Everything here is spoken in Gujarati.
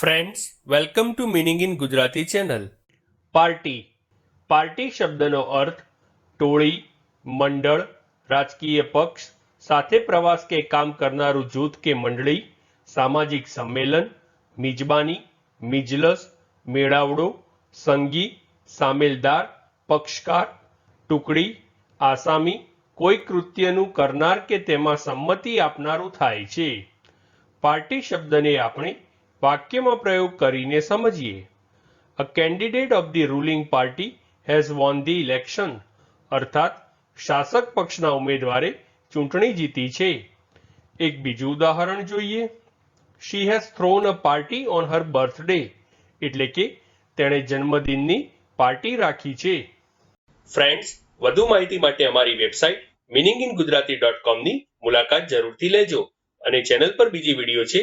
Friends welcome to meaning in Gujarati channel party party શબ્દનો અર્થ ટોળી, મંડળ, રાજકીય પક્ષ, સાથે પ્રવાસ કે કામ કરનારું જૂથ કે મંડળી, સામાજિક સંમેલન, મિજબાની, મિજલસ, મેળાવડો, સંગી, સામેલદાર, પક્ષકાર, ટુકડી, આસામી, કોઈ કૃત્યનું કરનાર કે તેમાં સંમતિ આપનારું થાય છે. પાર્ટી શબ્દને આપણે વાક્યમાં પ્રયોગ કરીને સમજીએ. A candidate of the ruling party has won the election અર્થાત, શાસક પક્ષના ઉમેદવારે ચૂંટણી જીતી છે. એક બીજું ઉદાહરણ જોઈએ. She has thrown a party on her birthday એટલે કે તેણે જન્મદિનની પાર્ટી રાખી છે. ફ્રેન્ડ્સ વધુ માહિતી માટે અમારી website meaning in Gujarati dot કોમની મુલાકાત જરૂરથી લેજો અને ચેનલ પર બીજી વીડિયો છે